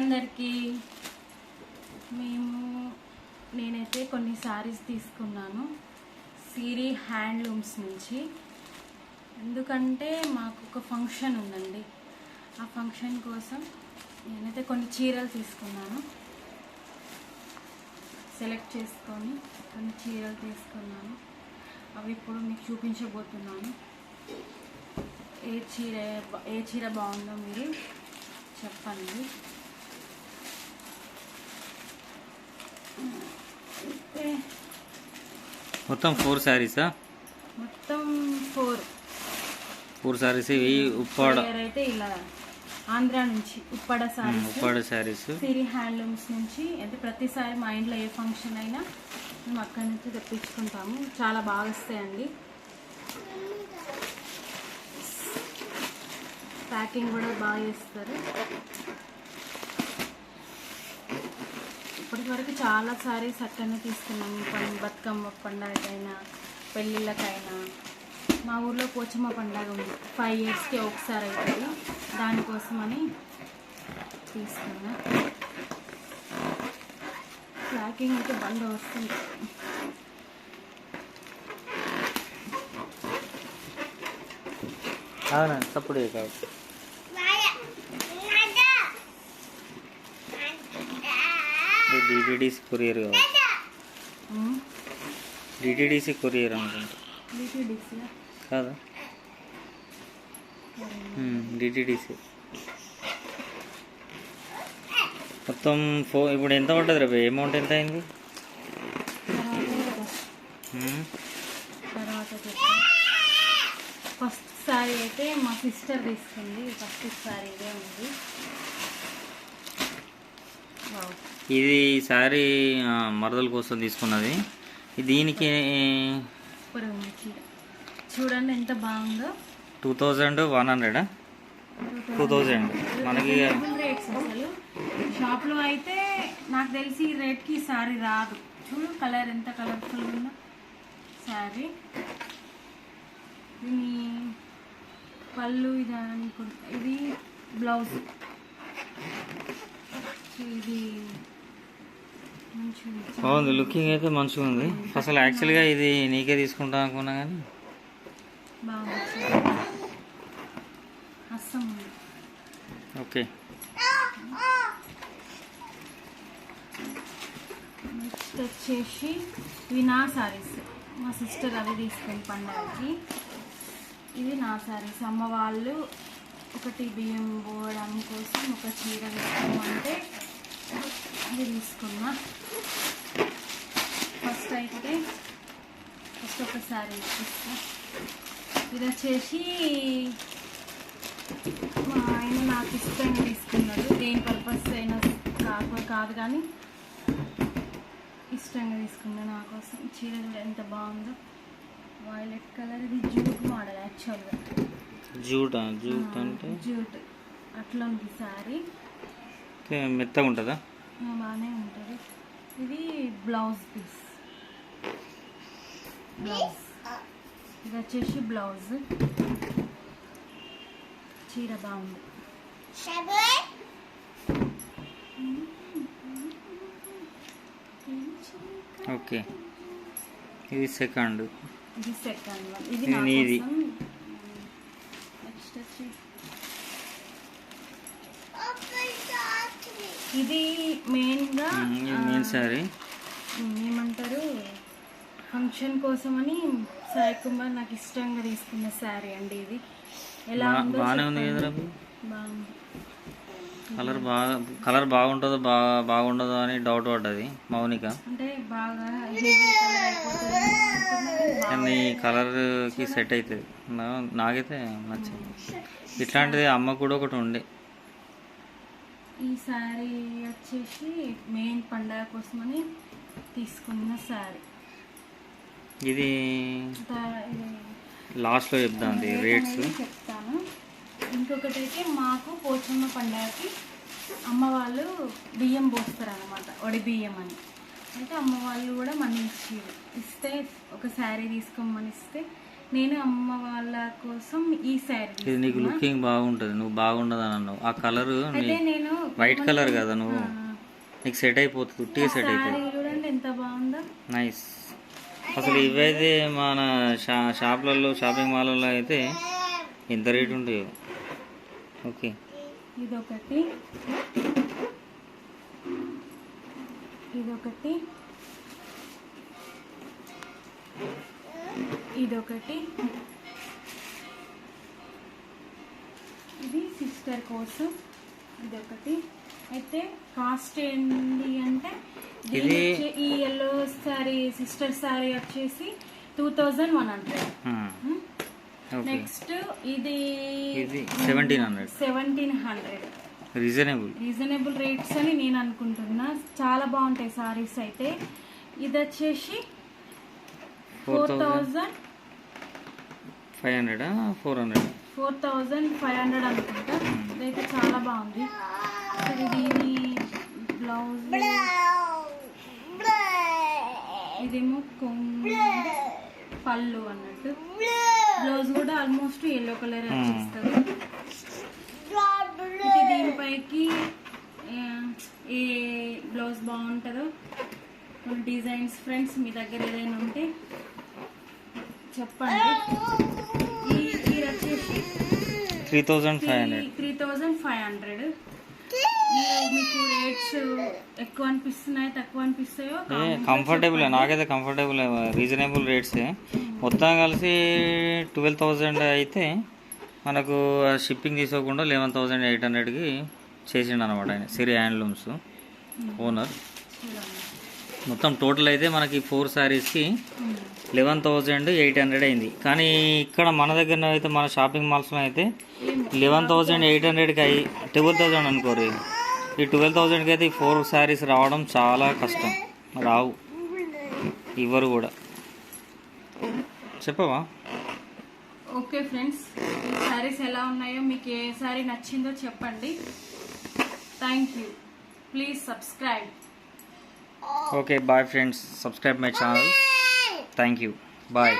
అందరికీ మేము నేనైతే కొన్ని శారీస్ తీసుకున్నాను. సిరి హ్యాండ్లూమ్స్ నుంచి. ఎందుకంటే మాకు ఒక ఫంక్షన్ ఉందండి. ఆ ఫంక్షన్ కోసం నేనైతే కొన్ని చీరలు తీసుకున్నాను. సెలెక్ట్ చేసుకొని కొన్ని చీరలు తీసుకున్నాను. అవి ఇప్పుడు మీకు చూపించబోతున్నాను. ఏ చీర ఏ చీర బాగుందో మీరు చెప్పండి అయితే మొత్తం ఫోర్ శారీసా మొత్తం ఫోర్ ఫోర్ శారీస్ ఇవి ఉప్పాడ అయితే ఇలా ఆంధ్ర నుంచి ఉప్పాడ సారీస్ ఉప్పాడ శారీస్ సిరి హ్యాండ్లూమ్స్ నుంచి అంటే ప్రతిసారి మా ఇంట్లో ఏ ఫంక్షన్ అయినా మేము అక్కడి నుంచి తెప్పించుకుంటాము. చాలా బాగా వస్తాయండి. ప్యాకింగ్ కూడా బాగా చేస్తారు. వరకు చాలా సారీస్ అట్లనే తీసుకున్నాము బతుకమ్మ పండగకైనా పెళ్ళిళ్ళకైనా. మా ఊర్లో పోచమ్మ పండగ ఉంది. ఫైవ్ ఇయర్స్కి ఒకసారి అవుతుంది దానికోసమని తీసుకున్నా. ప్యాకింగ్ అయితే బండ వస్తుంది. అవునా? తప్పుడు కావచ్చు డిటిడిసి కొరియర్ కాదు డిటిడిసి కొరియర్ అనుకుంటా. కాదా? డిటిడిసి మొత్తం ఫో ఇప్పుడు ఎంత పడుతుంది రేపు అమౌంట్ ఎంత అయింది? ఫస్ట్ సారీ అయితే మా సిస్టర్ తీసుకుంది. ఫస్ట్ సారీ ఇదే ఉంది. ఇది శారీ మరదల కోసం తీసుకున్నది. దీనికి చూడండి ఎంత బాగుందో. టూ థౌజండ్ వన్ హండ్రెడా టూ థౌజండ్. మనకి షాప్లో అయితే నాకు తెలిసి ఈ రేట్కి సారీ రాదు. చూడు కలర్ ఎంత కలర్ఫుల్ ఉందో. సారీ. దీని పళ్ళు ఇది అనుకుంటా. ఇది బ్లౌజ్. ఇది. బాగుంది లుకింగ్ అయితే మంచిగా ఉంది. అసలు యాక్చువల్గా ఇది నీకే తీసుకుంటా అనుకున్నా కానీ. బాగుంది ఓకే నెక్స్ట్ వచ్చేసి ఇవి నా సారీస్ మా సిస్టర్ అవి తీసుకెళ్ళి పండగకి. ఇవి నా సారీస్ అమ్మ వాళ్ళు ఒకటి బియ్యం పోవడం కోసం ఒక చీర తీసుకోమంటే అది తీసుకున్నా ఫస్ట్ అయితే ఫస్ట్ ఒక సారీ చూపిస్తా ఇది వచ్చేసి మా ఆయన నాకు ఇష్టంగా తీసుకున్నాడు. దేని పర్పస్ అయినా కాదు కాదు కానీ ఇష్టంగా తీసుకున్నా నా కోసం. చీర కూడా ఎంత బాగుందో. వైలెట్ కలర్ ఇది జూట్ మోడల్ యాక్చువల్గా. జూట్? జూట్ అంటే? జూట్. అట్లా ఉంది సారీ. మెత్తగా ఉంటుందా బాగానే ఉంటుంది. ఇది బ్లౌజ్ పీస్. ఇది వచ్చేసి బ్లౌజ్ చీర బాగుంది ఓకే ఇది సెకండ్ ఇది సెకండ్ ఇది నీది. కోసం. నెక్స్ట్ వచ్చి. ఇది మెయిన్గా మెయిన్ శారీ ఏమంటారు? ఫంక్షన్ కోసమని సాయి కుమార్ నాకు ఇష్టంగా తీసుకున్న శారీ అండి ఇది. ఎలా బాగానే ఉంది బాగుంది. కలర్ బాగా కలర్ బాగుంటుందో బాగా బాగుండదో అని డౌట్ పడ్డది మౌనిక. అంటే బాగా కానీ కానీ కలర్కి సెట్ అవుతుంది నాకైతే నచ్చింది. ఇట్లాంటిది అమ్మ కూడా ఒకటి ఉండే. ఈ శారీ వచ్చేసి మెయిన్ పండగ కోసమని తీసుకున్న శారీ. ఇది లాస్ట్లో చెప్దాం రేట్ రేట్స్. చెప్తాను. ఇంకొకటి అయితే మాకు పోచమ్మ పండగకి అమ్మ వాళ్ళు బియ్యం పోస్తారు అనమాట వడి బియ్యం అని. అయితే అమ్మ వాళ్ళు కూడా మనీ ఇచ్చారు ఇస్తే ఒక శారీ తీసుకోమని ఇస్తే నేను అమ్మ వాళ్ళ కోసం ఈ శారీ ఇది నీకు లుకింగ్ బాగుంటుంది నువ్వు బాగుండదని అన్నావు. ఆ కలర్ నేను వైట్ కలర్ కదా నువ్వు. నీకు సెట్ అయిపోతుంది ఉట్టిగా సెట్ శారీ చూడండి ఎంత బాగుందో. నైస్. అసలు ఇవైతే మన షా షాప్లలో షాపింగ్ మాల్లో అయితే ఎంత రేట్ ఉంటాయో ఓకే. ఇదొకటి. ఇదొకటి. ఇదొకటి. ఇది సిస్టర్ కోసం ఇదొకటి. అయితే కాస్ట్ ఏంటి అంటే ఇది- ఈ ఎల్లో సారీ సిస్టర్ సారీ వచ్చేసి two thousand one hundred. Next ఇది ఇది seventeen hundred seventeen hundred reasonable reasonable rates అని నేను అనుకుంటున్నా. చాలా బాగుంటాయి సారీస్ అయితే. ఇది వచ్చేసి four thousand five హండ్రెడా four hundred four thousand five hundred అనుకుంటా. ఇదైతే చాలా బాగుంది. ఇది ఇది బ్లౌజ్ ఇదేమో కొంగు పళ్ళు అన్నట్టు. బ్లౌజ్ కూడా ఆల్మోస్ట్ ఎల్లో కలర్ వచ్చేస్తుంది. అయితే దీనిపైకి ఏ బ్లౌజ్ బాగుంటుందో కొన్ని డిజైన్స్ ఫ్రెండ్స్ మీ దగ్గర ఏదైనా ఉంటే చెప్పండి. ఈ వచ్చేసి three thousand five hundred three thousand five hundred మీకు రేట్స్ ఎక్కువ అనిపిస్తున్నాయి తక్కువ అనిపిస్తాయో? కంఫర్టబుల్ నాకైతే కంఫర్టబుల్ రీజనబుల్ రేట్సే మొత్తం కలిసి ట్వెల్వ్ థౌజండ్ అయితే మనకు షిప్పింగ్ తీసుకోకుండా లెవెన్ థౌజండ్ ఎయిట్ హండ్రెడ్కి చేసిండు అనమాట ఆయన సిరి హ్యాండ్లూమ్స్ ఓనర్ మొత్తం టోటల్ అయితే మనకి ఫోర్ శారీస్కి లెవెన్ థౌజండ్ ఎయిట్ హండ్రెడ్ అయింది. కానీ ఇక్కడ మన దగ్గర అయితే మన షాపింగ్ మాల్స్లో అయితే లెవెన్ థౌజండ్ ఎయిట్ హండ్రెడ్కి అయ్యి ట్వెల్వ్ థౌజండ్ అనుకోరు ఈ ట్వెల్వ్ థౌజండ్కి అయితే ఈ ఫోర్ శారీస్ రావడం చాలా కష్టం. రావు. ఇవ్వరు కూడా. చెప్పవా? ఓకే ఫ్రెండ్స్ ఈ సారీస్ ఎలా ఉన్నాయో మీకు ఏ సారీ నచ్చిందో చెప్పండి. Thank you. Please subscribe. Okay bye friends. Subscribe my channel. Thank you. Bye.